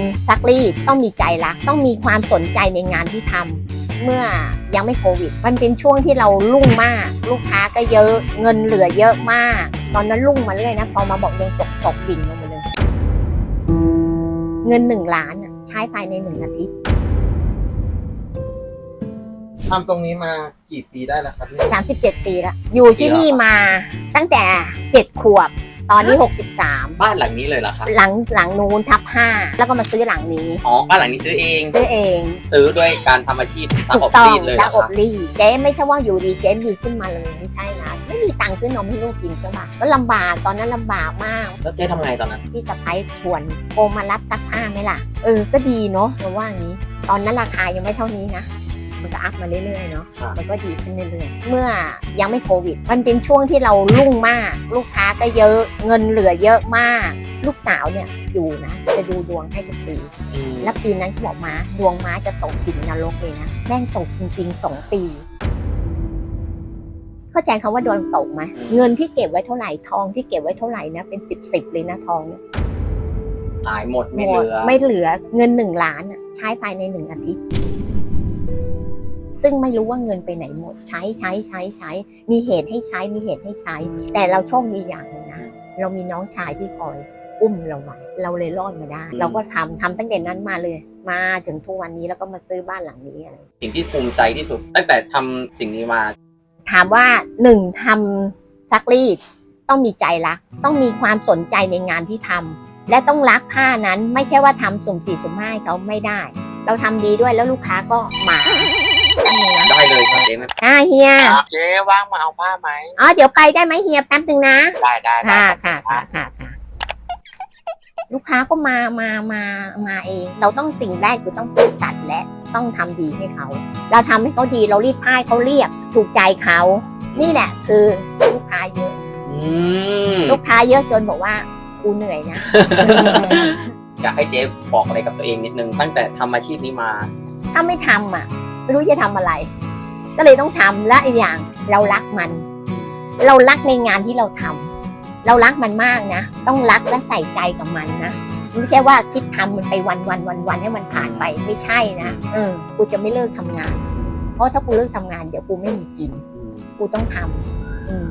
ำซักรีดต้องมีใจรัก ต้องมีความสนใจในงานที่ทำเมื่อยังไม่โควิด มันเป็นช่วงที่เรารุ่งมาก ลูกค้าก็เยอะเงินเหลือเยอะมาก ตอนนั้นรุ่งมาเรื่อยนะพอมาบอกยังตกตกดิ่งลงมาเลยเงินหนึ่งล้านอะใช้ภายในหนึ่งอาทิตย์ทำตรงนี้มากี่ปีได้แล้วครับเนี่ย37ปีแล้วอยู่ที่นี่มาตั้งแต่7ขวบ ตอนนี้ 63 บ้านหลังนี้เลยเหรอครับหลังหลังนู้นทับ 5 แล้วก็มาซื้อหลังนี้ อ๋อบ้านหลังนี้ซื้อเอง ซื้อเองซื้อด้วยการทำอาชีพซักถูอกบต้องรีดเลยเหรซัอกคอรับบรีดเจ๊ไม่ใช่ว่าอยู่ดีเจ๊มีขึ้นมาเลยไม่ใช่นะไม่มีตังค์ซื้อนมให้ลูกกินใช่ปะก็ลำบากตอนนั้นลำบากมาก แล้วเจ๊ทำไงตอนนั้น พี่สะพ้ายชวนโกมารับซักผ้าไหมล่ะ เออ ก็ดีเนาะเราว่าอย่างนี้ ตอนนั้นราคายังไม่เท่านี้นะ มันก็อัพมาเรื่อยๆเนาะครับ มันก็ดีขึ้นเรื่อยๆเมื่อยังไม่โควิด มันเป็นช่วงที่เรารุ่งมาก ลูกค้าก็เยอะเงินเหลือเยอะมาก ลูกสาวเนี่ยอยู่นะจะดูดวงให้ทุกปีแล้วปีนั้นเขาบอกม้าดวงม้าจะตกดิ่งนรกเลยนะแม่งตกจริงๆสองปี เข้าใจคำว่าดวงตกไหมเงินที่เก็บไว้เท่าไหร่ทองที่เก็บไว้เท่าไหร่นะเป็นสิบสิบเลยนะทองเนี่ยตายหมดไม่เหลือ ไม่เหลือเงินหนึ่งล้านอะใช้ภายในหนึ่งอาทิตย์ ซึ่งไม่รู้ว่าเงินไปไหนหมด ใช้ใช้ใช้ใช้ มีเหตุให้ใช้มีเหตุให้ใช้ แต่เราโชคดีอย่างหนึงนะเรามีน้องชายที่คอยอุ้มเราไว้เราเลยรอดมาได้อืมเราก็ทำทำตั้งแต่นั้นมาเลย มาถึงทุกวันนี้แล้วก็มาซื้อบ้านหลังนี้อะไรสิ่งที่ภูมิใจที่สุด ตั้งแต่ทำสิ่งนี้มา ถามว่าหนึ่งทำซักรีดต้องมีใจรัก ต้องมีความสนใจในงานที่ทำและต้องรักผ้านั้นไม่ใช่ว่าทำสุ่มสี่สุ่มห้าให้เขาไม่ได้ เราทำดีด้วยแล้วลูกค้าก็มาแป๊บนึงนะ ได้เลยครับเจ๊ไม่อ่าเฮีย เจ๊ว่างมาเอาผ้าไหมอ๋อ เดี๋ยวไปได้ไหมเฮียแป๊บนึงนะ ได้ได้ได้ค่ะค่ะค่ะค่ะค่ะ ลูกค้าก็มามามามาเอง เราต้องสิ่งแรกคือต้องซื่อสัตย์และต้องทำดีให้เขา เราทำให้เขาดีเรารีดผ้าให้เขาเรียบ ถูกใจเขา นี่แหละ คือลูกค้าเยอะอืมลูกค้าเยอะจนบอกว่ากูเหนื่อยนะอยากให้เจ๊บอกอะไรกับตัวเองนิดนึงตั้งแต่ทำอาชีพนี้มา ถ้าไม่ทำอะ ไม่รู้จะทำอะไร ก็เลยต้องทำและอีกอย่างเรารักมัน เรารักในงานที่เราทำเรารักมันมากนะ ต้องรักและใส่ใจกับมันนะไม่ใช่ว่าคิดทำมันไปวันวันวันวันให้มันผ่านไปไม่ใช่นะเออกูจะไม่เลิกทำงาน เพราะถ้ากูเลิกทำงานเดี๋ยวกูไม่มีกิน กูต้องทำอืม